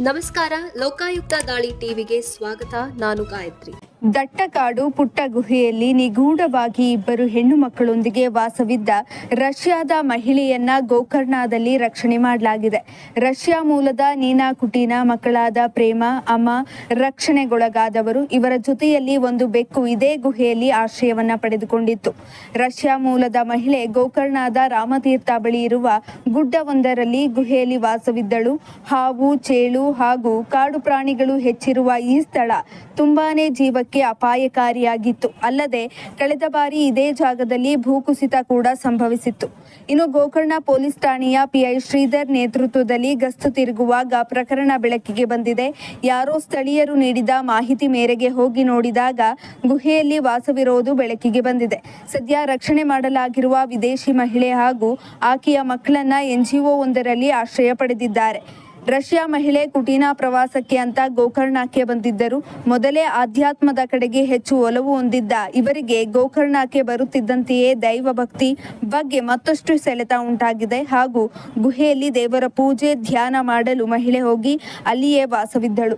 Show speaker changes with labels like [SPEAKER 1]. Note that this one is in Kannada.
[SPEAKER 1] ನಮಸ್ಕಾರ ಲೋಕಾಯುಕ್ತ ದಾಳಿ ಟಿವಿಗೆ ಸ್ವಾಗತ. ನಾನು ಗಾಯತ್ರಿ.
[SPEAKER 2] ದಟ್ಟಕಾಡು ಪುಟ್ಟ ಗುಹೆಯಲ್ಲಿ ನಿಗೂಢವಾಗಿ ಇಬ್ಬರು ಹೆಣ್ಣು ಮಕ್ಕಳೊಂದಿಗೆ ವಾಸವಿದ್ದ ರಷ್ಯಾದ ಮಹಿಳೆಯನ್ನ ಗೋಕರ್ಣದಲ್ಲಿ ರಕ್ಷಣೆ ಮಾಡಲಾಗಿದೆ. ರಷ್ಯಾ ಮೂಲದ ನೀನಾ ಕುಟೀನ ಮಕ್ಕಳಾದ ಪ್ರೇಮ, ಅಮ್ಮ ರಕ್ಷಣೆಗೊಳಗಾದವರು. ಇವರ ಜೊತೆಯಲ್ಲಿ ಒಂದು ಬೆಕ್ಕು ಇದೇ ಗುಹೆಯಲ್ಲಿ ಆಶ್ರಯವನ್ನ ಪಡೆದುಕೊಂಡಿತ್ತು. ರಷ್ಯಾ ಮೂಲದ ಮಹಿಳೆ ಗೋಕರ್ಣದ ರಾಮತೀರ್ಥ ಬಳಿ ಇರುವ ಗುಡ್ಡವೊಂದರಲ್ಲಿ ಗುಹೆಯಲ್ಲಿ ವಾಸವಿದ್ದಳು. ಹಾವು, ಚೇಳು ಹಾಗೂ ಕಾಡು ಪ್ರಾಣಿಗಳು ಹೆಚ್ಚಿರುವ ಈ ಸ್ಥಳ ತುಂಬಾನೇ ಜೀವಕ್ಕೆ ಅಪಾಯಕಾರಿಯಾಗಿತ್ತು. ಅಲ್ಲದೆ, ಕಳೆದ ಬಾರಿ ಇದೇ ಜಾಗದಲ್ಲಿ ಭೂಕುಸಿತ ಕೂಡ ಸಂಭವಿಸಿತ್ತು. ಇನ್ನು ಗೋಕರ್ಣ ಪೊಲೀಸ್ ಠಾಣೆಯ ಪಿಐ ಶ್ರೀಧರ್ ನೇತೃತ್ವದಲ್ಲಿ ಗಸ್ತು ತಿರುಗುವಾಗ ಪ್ರಕರಣ ಬೆಳಕಿಗೆ ಬಂದಿದೆ. ಯಾರೋ ಸ್ಥಳೀಯರು ನೀಡಿದ ಮಾಹಿತಿ ಮೇರೆಗೆ ಹೋಗಿ ನೋಡಿದಾಗ ಗುಹೆಯಲ್ಲಿ ವಾಸವಿರೋದು ಬೆಳಕಿಗೆ ಬಂದಿದೆ. ಸದ್ಯ ರಕ್ಷಣೆ ಮಾಡಲಾಗಿರುವ ವಿದೇಶಿ ಮಹಿಳೆ ಹಾಗೂ ಆಕೆಯ ಮಕ್ಕಳನ್ನ ಎನ್ಜಿಒ ಒಂದರಲ್ಲಿ ಆಶ್ರಯ ಪಡೆದಿದ್ದಾರೆ. ರಷ್ಯಾ ಮಹಿಳೆ ಕುಟೀನಾ ಪ್ರವಾಸಕ್ಕೆ ಅಂತ ಗೋಕರ್ಣಕ್ಕೆ ಬಂದಿದ್ದರು. ಮೊದಲೇ ಆಧ್ಯಾತ್ಮದ ಕಡೆಗೆ ಹೆಚ್ಚು ಒಲವು ಹೊಂದಿದ್ದ ಇವರಿಗೆ ಗೋಕರ್ಣಕ್ಕೆ ಬರುತ್ತಿದ್ದಂತೆಯೇ ದೈವ ಭಕ್ತಿ ಬಗ್ಗೆ ಮತ್ತಷ್ಟು ಸೆಳೆತ ಉಂಟಾಗಿದೆ. ಹಾಗೂ ಗುಹೆಯಲ್ಲಿ ದೇವರ ಪೂಜೆ, ಧ್ಯಾನ ಮಾಡಲು ಮಹಿಳೆ ಹೋಗಿ ಅಲ್ಲಿಯೇ ವಾಸವಿದ್ದಳು.